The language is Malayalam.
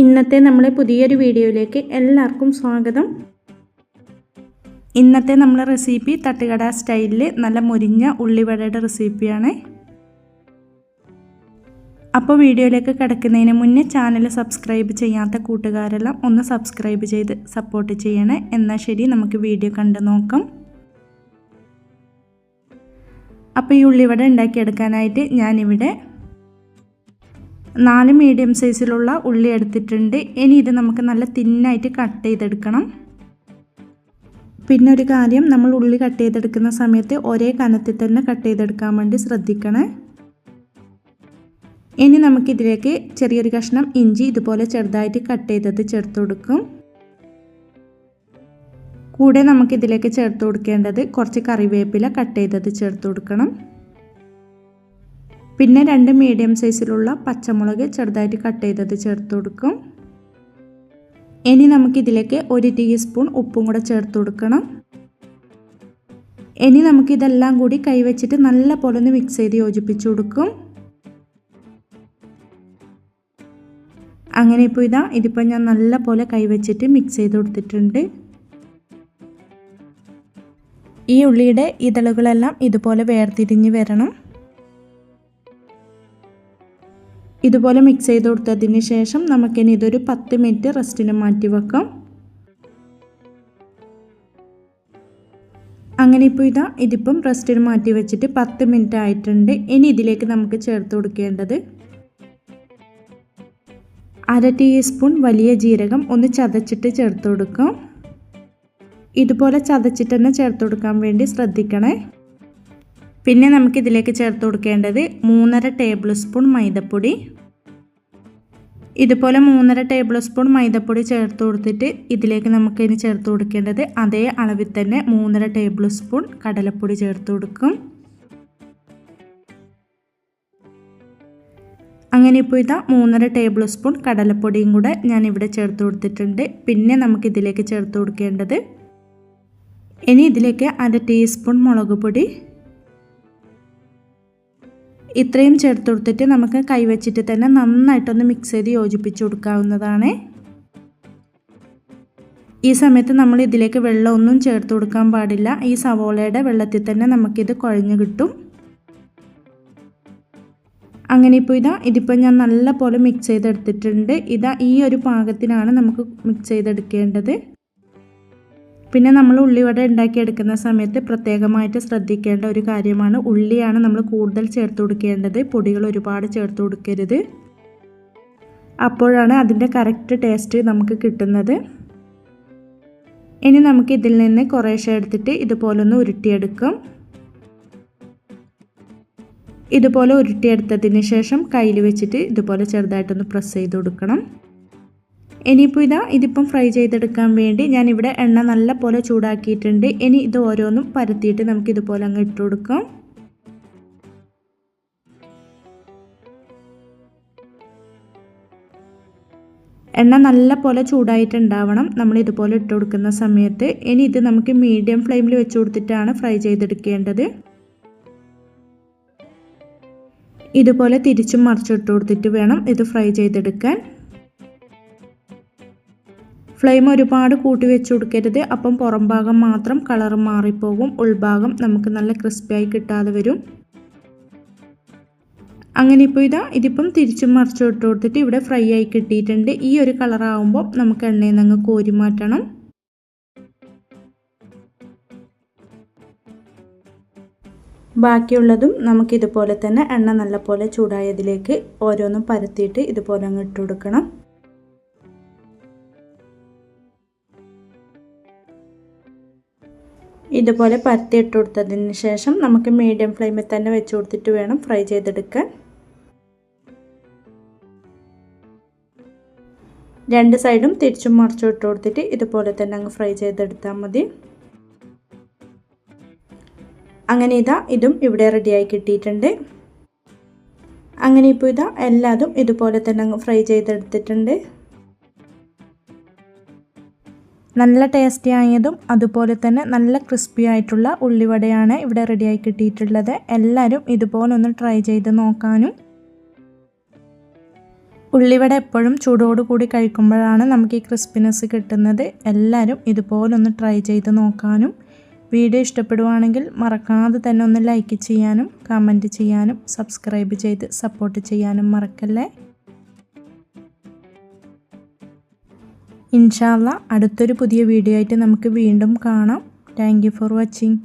ഇന്നത്തെ നമ്മുടെ പുതിയൊരു വീഡിയോയിലേക്ക് എല്ലാവർക്കും സ്വാഗതം. ഇന്നത്തെ നമ്മുടെ റെസിപ്പി തട്ടുകട സ്റ്റൈലിൽ നല്ല മുരിഞ്ഞ ഉള്ളിവടയുടെ റെസിപ്പിയാണ്. അപ്പോൾ വീഡിയോയിലേക്ക് കിടക്കുന്നതിന് മുന്നേ ചാനൽ സബ്സ്ക്രൈബ് ചെയ്യാത്ത കൂട്ടുകാരെല്ലാം ഒന്ന് സബ്സ്ക്രൈബ് ചെയ്ത് സപ്പോർട്ട് ചെയ്യണേ. എന്നാൽ ശരി നമുക്ക് വീഡിയോ കണ്ടു നോക്കാം. അപ്പോൾ ഈ ഉള്ളിവട ഉണ്ടാക്കിയെടുക്കാനായിട്ട് ഞാനിവിടെ നാല് മീഡിയം സൈസിലുള്ള ഉള്ളി എടുത്തിട്ടുണ്ട്. ഇനി ഇത് നമുക്ക് നല്ല തിന്നായിട്ട് കട്ട് ചെയ്തെടുക്കണം. പിന്നെ ഒരു കാര്യം നമ്മൾ ഉള്ളി കട്ട് ചെയ്തെടുക്കുന്ന സമയത്ത് ഒരേ കനത്തിൽ തന്നെ കട്ട് ചെയ്തെടുക്കാൻ വേണ്ടി ശ്രദ്ധിക്കണേ. ഇനി നമുക്കിതിലേക്ക് ചെറിയൊരു കഷ്ണം ഇഞ്ചി ഇതുപോലെ ചെറുതായിട്ട് കട്ട് ചെയ്തത് ചേർത്ത് കൊടുക്കും. കൂടെ നമുക്കിതിലേക്ക് ചേർത്ത് കൊടുക്കേണ്ടത് കുറച്ച് കറിവേപ്പില കട്ട് ചെയ്തത് ചേർത്ത് കൊടുക്കണം. പിന്നെ രണ്ട് മീഡിയം സൈസിലുള്ള പച്ചമുളക് ചെറുതായിട്ട് കട്ട് ചെയ്തത് ചേർത്ത് കൊടുക്കും. ഇനി നമുക്കിതിലേക്ക് ഒരു ടീസ്പൂൺ ഉപ്പും കൂടെ ചേർത്ത് കൊടുക്കണം. ഇനി നമുക്കിതെല്ലാം കൂടി കൈവച്ചിട്ട് നല്ല പോലെ ഒന്ന് മിക്സ് ചെയ്ത് യോജിപ്പിച്ച് കൊടുക്കും. അങ്ങനെ ഇപ്പോൾ ഇതാ ഇതിപ്പോൾ ഞാൻ നല്ല പോലെ കൈവച്ചിട്ട് മിക്സ് ചെയ്ത് കൊടുത്തിട്ടുണ്ട്. ഈ ഉള്ളിയുടെ ഇതളുകളെല്ലാം ഇതുപോലെ വേർതിരിഞ്ഞ് വരണം. ഇതുപോലെ മിക്സ് ചെയ്ത് കൊടുത്തതിന് ശേഷം നമുക്കിനി ഇതൊരു പത്ത് മിനിറ്റ് റെസ്റ്റിന് മാറ്റി വെക്കാം. അങ്ങനെ ഇപ്പോൾ ഇതാ ഇതിപ്പം റെസ്റ്റിന് മാറ്റി വെച്ചിട്ട് പത്ത് മിനിറ്റ് ആയിട്ടുണ്ട്. ഇനി ഇതിലേക്ക് നമുക്ക് ചേർത്ത് കൊടുക്കേണ്ടത് അര ടീസ്പൂൺ വലിയ ജീരകം ഒന്ന് ചതച്ചിട്ട് ചേർത്ത് കൊടുക്കാം. ഇതുപോലെ ചതച്ചിട്ട് തന്നെ ചേർത്ത് കൊടുക്കാൻ വേണ്ടി ശ്രദ്ധിക്കണേ. പിന്നെ നമുക്ക് ഇതിലേക്ക് ചേർത്ത് കൊടുക്കേണ്ടത് മൂന്നര ടേബിൾ സ്പൂൺ മൈദപ്പൊടി. ഇതുപോലെ മൂന്നര ടേബിൾ സ്പൂൺ മൈദപ്പൊടി ചേർത്ത് കൊടുത്തിട്ട് ഇതിലേക്ക് നമുക്ക് ഇനി ചേർത്ത് കൊടുക്കേണ്ടത് അതേ അളവിൽ തന്നെ മൂന്നര ടേബിൾ സ്പൂൺ കടലപ്പൊടി ചേർത്ത് കൊടുക്കും. അങ്ങനെ ഇപ്പോൾ ഇതാ മൂന്നര ടേബിൾ സ്പൂൺ കടലപ്പൊടിയും കൂടെ ഞാൻ ഇവിടെ ചേർത്ത് കൊടുത്തിട്ടുണ്ട്. പിന്നെ നമുക്ക് ഇതിലേക്ക് ചേർത്ത് കൊടുക്കേണ്ടത് ഇനി ഇതിലേക്ക് അര ടീസ്പൂൺ മുളക് പൊടി ഇത്രയും ചേർത്ത് കൊടുത്തിട്ട് നമുക്ക് കൈവച്ചിട്ട് തന്നെ നന്നായിട്ടൊന്ന് മിക്സ് ചെയ്ത് യോജിപ്പിച്ച് കൊടുക്കാവുന്നതാണ്. ഈ സമയത്ത് നമ്മൾ ഇതിലേക്ക് വെള്ളമൊന്നും ചേർത്ത് കൊടുക്കാൻ പാടില്ല. ഈ സവോളയുടെ വെള്ളത്തിൽ തന്നെ നമുക്കിത് കുഴഞ്ഞു കിട്ടും. അങ്ങനെ ഇപ്പോൾ ഇതാ ഇതിപ്പോൾ ഞാൻ നല്ല പോലെ മിക്സ് ചെയ്തെടുത്തിട്ടുണ്ട്. ഇതാ ഈ ഒരു പാകത്തിനാണ് നമുക്ക് മിക്സ് ചെയ്തെടുക്കേണ്ടത്. പിന്നെ നമ്മൾ ഉള്ളിവട ഉണ്ടാക്കിയെടുക്കുന്ന സമയത്ത് പ്രത്യേകമായിട്ട് ശ്രദ്ധിക്കേണ്ട ഒരു കാര്യമാണ് ഉള്ളിയാണ് നമ്മൾ കൂടുതൽ ചേർത്ത് കൊടുക്കേണ്ടത്. പൊടികൾ ഒരുപാട് ചേർത്ത് കൊടുക്കരുത്. അപ്പോഴാണ് അതിന്റെ കറക്റ്റ് ടേസ്റ്റ് നമുക്ക് കിട്ടുന്നത്. ഇനി നമുക്ക് ഇതിൽ നിന്ന് കുറേശ്ശെ എടുത്തിട്ട് ഇതുപോലൊന്ന് ഉരുട്ടിയെടുക്കും. ഇതുപോലെ ഉരുട്ടിയെടുത്തതിന് ശേഷം കയ്യിൽ വെച്ചിട്ട് ഇതുപോലെ ചെറുതായിട്ടൊന്ന് പ്രസ് ചെയ്ത് കൊടുക്കണം. ഇനിയിപ്പോൾ ഇതാ ഇതിപ്പം ഫ്രൈ ചെയ്തെടുക്കാൻ വേണ്ടി ഞാനിവിടെ എണ്ണ നല്ല പോലെ ചൂടാക്കിയിട്ടുണ്ട്. ഇനി ഇത് ഓരോന്നും പരത്തിയിട്ട് നമുക്ക് ഇതുപോലെ അങ്ങ് ഇട്ട് കൊടുക്കാം. എണ്ണ നല്ല പോലെ ചൂടായിട്ടുണ്ടാവണം. നമ്മൾ ഇതുപോലെ ഇട്ട് കൊടുക്കുന്ന സമയത്ത് ഇനി ഇത് നമുക്ക് മീഡിയം ഫ്ലെയിമിൽ വെച്ച് കൊടുത്തിട്ടാണ് ഫ്രൈ ചെയ്തെടുക്കേണ്ടത്. ഇതുപോലെ തിരിച്ചും മറിച്ചിട്ട് കൊടുത്തിട്ട് വേണം ഇത് ഫ്രൈ ചെയ്തെടുക്കാൻ. ഫ്ലെയിം ഒരുപാട് കൂട്ടി വെച്ച് കൊടുക്കരുത്. അപ്പം പുറം ഭാഗം മാത്രം കളർ മാറിപ്പോകും. ഉൾഭാഗം നമുക്ക് നല്ല ക്രിസ്പിയായി കിട്ടാതെ വരും. അങ്ങനെ ഇപ്പോൾ ഇതാ ഇതിപ്പം തിരിച്ചും മറിച്ച് ഇട്ട് കൊടുത്തിട്ട് ഇവിടെ ഫ്രൈ ആയി കിട്ടിയിട്ടുണ്ട്. ഈ ഒരു കളറാകുമ്പോൾ നമുക്ക് എണ്ണയിൽ നിന്ന് കോരി മാറ്റണം. ബാക്കിയുള്ളതും നമുക്ക് ഇതുപോലെ തന്നെ എണ്ണ നല്ലപോലെ ചൂടായതിലേക്ക് ഓരോന്നും പരത്തിയിട്ട് ഇതുപോലെ അങ്ങ് ഇട്ട് കൊടുക്കണം. ഇതുപോലെ പരത്തി ഇട്ട് കൊടുത്തതിന് ശേഷം നമുക്ക് മീഡിയം ഫ്ലെയിമിൽ തന്നെ വെച്ച് കൊടുത്തിട്ട് വേണം ഫ്രൈ ചെയ്തെടുക്കാൻ. രണ്ട് സൈഡും തിരിച്ചും മറിച്ചും ഇട്ട് കൊടുത്തിട്ട് ഇതുപോലെ തന്നെ അങ്ങ് ഫ്രൈ ചെയ്തെടുത്താൽ മതി. അങ്ങനെ ഇതാ ഇതും ഇവിടെ റെഡിയായി കിട്ടിയിട്ടുണ്ട്. അങ്ങനെ ഇപ്പോൾ ഇതാ എല്ലാതും ഇതുപോലെ തന്നെ അങ്ങ് ഫ്രൈ ചെയ്തെടുത്തിട്ടുണ്ട്. നല്ല ടേസ്റ്റി ആയതും അതുപോലെ തന്നെ നല്ല ക്രിസ്പി ആയിട്ടുള്ള ഉള്ളിവടയാണ് ഇവിടെ റെഡിയായി കിട്ടിയിട്ടുള്ളത്. എല്ലാവരും ഇതുപോലെ ഒന്ന് ട്രൈ ചെയ്ത് നോക്കാനും. ഉള്ളിവട എപ്പോഴും ചൂടോട് കൂടി കഴിക്കുമ്പോഴാണ് നമുക്ക് ഈ ക്രിസ്പിനെസ് കിട്ടുന്നത്. എല്ലാവരും ഇതുപോലൊന്ന് ട്രൈ ചെയ്ത് നോക്കാനും. വീഡിയോ ഇഷ്ടപ്പെടുവാണെങ്കിൽ മറക്കാതെ തന്നെ ഒന്ന് ലൈക്ക് ചെയ്യാനും കമന്റ് ചെയ്യാനും സബ്സ്ക്രൈബ് ചെയ്ത് സപ്പോർട്ട് ചെയ്യാനും മറക്കല്ലേ? ഇൻഷാല്ല അടുത്തൊരു പുതിയ വീഡിയോ ആയിട്ട് നമുക്ക് വീണ്ടും കാണാം. Thank for watching